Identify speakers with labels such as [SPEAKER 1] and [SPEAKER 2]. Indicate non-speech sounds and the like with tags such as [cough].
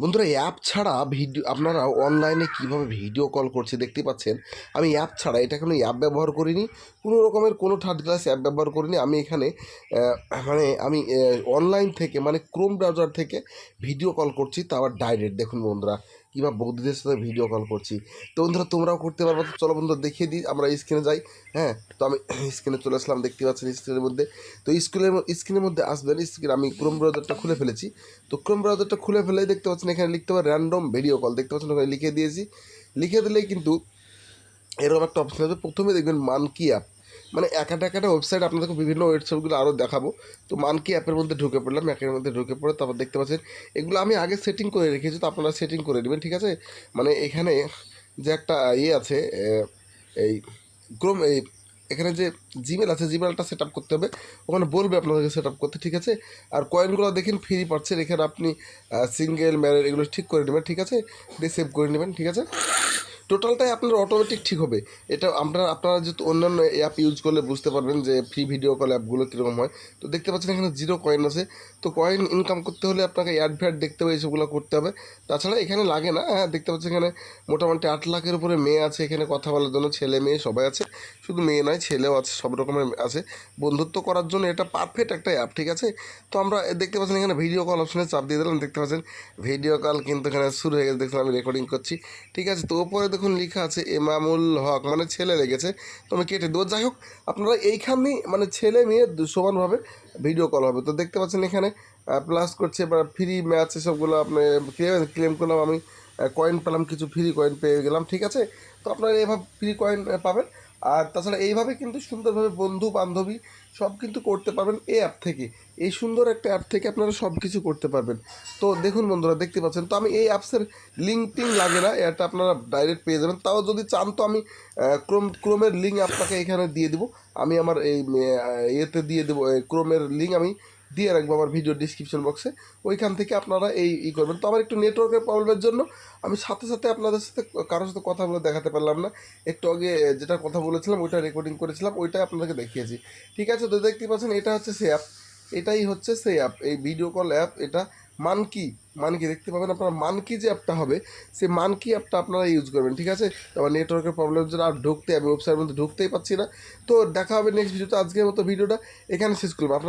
[SPEAKER 1] বন্ধুরা অ্যাপ ছাড়া ভিডিও আপনারা অনলাইনে কীভাবে ভিডিও কল করছে দেখতে পাচ্ছেন? আমি অ্যাপ ছাড়া এটা কোনো অ্যাপ ব্যবহার করিনি। কোনো রকমের কোনো থার্ড ক্লাস অ্যাপ ব্যবহার করিনি। আমি এখানে মানে আমি অনলাইন থেকে মানে ক্রোম ব্রাউজার থেকে ভিডিও কল করছি তা আবার ডাইরেক্ট দেখুন বন্ধুরা কিংবা বৌদিদের সাথে ভিডিও কল করছি। তো বন্ধুরা, তোমরাও করতে পারব তো চলো বন্ধুরা, দেখিয়ে দিই। আমরা স্ক্রিনে যাই। হ্যাঁ তো আমি [coughs] স্ক্রিনে চলে আসলাম। দেখতে পাচ্ছেন স্ক্রিনের মধ্যে। তো স্কুলের স্ক্রিনের মধ্যে আসবেন। স্ক্রিন আমি ক্রোম ব্রাউজারটা খুলে ফেলেছি। তো ক্রোম ব্রাউজারটা খুলে ফেলেই দেখতে পাচ্ছেন, এখানে লিখতে হবে র্যান্ডম ভিডিও কল দেখতে পাচ্ছেন, ওখানে লিখে দিয়েছি। লিখে দিলেই কিন্তু এরকম একটা অপশন আছে। প্রথমে দেখবেন মানকি অ্যাপ মানে একটা একটা ওয়েবসাইট আপনাদেরকে বিভিন্ন ওয়েবসাইটগুলো আরও দেখাবো। তো মানকি অ্যাপের মধ্যে ঢুকে পড়লাম অ্যাপের মধ্যে ঢুকে পড়ে তারপর দেখতে পাচ্ছেন, এগুলো আমি আগে সেটিং করে রেখেছি, তো আপনারা সেটিং করে নেবেন, ঠিক আছে? মানে এখানে যে একটা ইয়ে আছে এই ক্রোম এই এখানে যে জিমেল আছে জিমেলটা সেট আপ করতে হবে, ওখানে বলবে আপনাদেরকে সেট আপ করতে, ঠিক আছে? আর কয়েনগুলো দেখেন ফ্রি পাচ্ছেন এখানে আপনি সিঙ্গেল ম্যারের এগুলো ঠিক করে নেবেন, ঠিক আছে? দিয়ে সেভ করে নেবেন, ঠিক আছে? টোটালটাই আপনার অটোমেটিক ঠিক হবে। এটা আপনার, আপনারা যেহেতু অন্যান্য অ্যাপ ইউজ করলে বুঝতে পারবেন যে ফ্রি ভিডিও কল অ্যাপগুলো কীরকম হয়। তো দেখতে পাচ্ছেন এখানে জিরো কয়েন আছে। তো কয়েন ইনকাম করতে হলে আপনাকে অ্যাড ফ্যাড দেখতে হবে এইসবগুলো করতে হবে। তাছাড়া এখানে লাগে না হ্যাঁ দেখতে পাচ্ছেন এখানে মোটামুটি আট লাখের উপরে মেয়ে আছে এখানে কথা বলার জন্য, ছেলে মেয়ে সবাই আছে। শুধু মেয়ে নয়, ছেলেও আছে, সব রকমের আছে। বন্ধুত্ব করার জন্য এটা পারফেক্ট একটা অ্যাপ ঠিক আছে? তো আমরা দেখতে পাচ্ছেন এখানে ভিডিও কল অপশনে চাপ দিয়ে দিলাম, দেখতে পাচ্ছেন ভিডিও কল কিন্তু এখানে শুরু হয়ে গেছে, দেখুন আমি রেকর্ডিং করছি, ঠিক আছে? তো ওপরে দেখুন লেখা আছে এমামুল হক মানে ছেলে লেগেছে। তো আমি কেটে দেবো। যাই হোক, আপনারা এইখানেই মানে ছেলে মেয়ে সমানভাবে ভিডিও কল হবে। তো দেখতে পাচ্ছেন এখানে প্লাস করছে বা ফ্রি ম্যাচ এসবগুলো আপনি ক্লেম ক্লেম করলাম আমি কয়েন পেলাম, কিছু ফ্রি কয়েন পেয়ে গেলাম, ঠিক আছে? তো আপনারা এভাবে ফ্রি কয়েন পাবেন। আর তাছাড়া এইভাবে কিন্তু সুন্দরভাবে বন্ধু, বান্ধবী সব কিন্তু করতে পারবেন এই অ্যাপ থেকে। এই সুন্দর একটা অ্যাপ থেকে আপনারা সব কিছু করতে পারবেন। তো দেখুন বন্ধুরা, দেখতে পাচ্ছেন? তো আমি এই অ্যাপসের লিঙ্ক টিং লাগে না, এটা আপনারা ডাইরেক্ট পেয়ে যাবেন। তাও যদি চান তো আমি ক্রোম, ক্রোমের লিঙ্ক আপনাকে এখানে দিয়ে দেবো। আমি আমার এই ইয়েতে দিয়ে দেবো ক্রোমের লিঙ্ক আমি দিয়ে রাখব আমার ভিডিও ডিসক্রিপশন বক্সে ওইখান থেকে আপনারা এই ই করবেন। তো আমার একটু নেটওয়ার্কের প্রবলেমের জন্য আমি সাথে সাথে আপনাদের সাথে কারোর সাথে কথা বলে দেখাতে পারলাম না। একটু আগে যেটা কথা বলেছিলাম, ওইটা রেকর্ডিং করেছিলাম ওইটাই আপনাদেরকে দেখিয়েছি। ঠিক আছে, তো দেখতে পাচ্ছেন, এটা হচ্ছে সে অ্যাপ এটাই হচ্ছে সেই অ্যাপ এই ভিডিও কল অ্যাপ এটা মানকি মানকি দেখতে পাবেন আপনারা মানকি যে অ্যাপটা হবে, সেই মানকি অ্যাপটা আপনারা ইউজ করবেন, ঠিক আছে? আমার নেটওয়ার্কের প্রবলেম জন্য আর ঢুকতে, আমি ওয়েবসাইটের মধ্যে ঢুকতেই পাচ্ছি না। তো দেখা হবে নেক্সট ভিডিওতে আজকের মতো ভিডিওটা এখানে শেষ করব আপনারা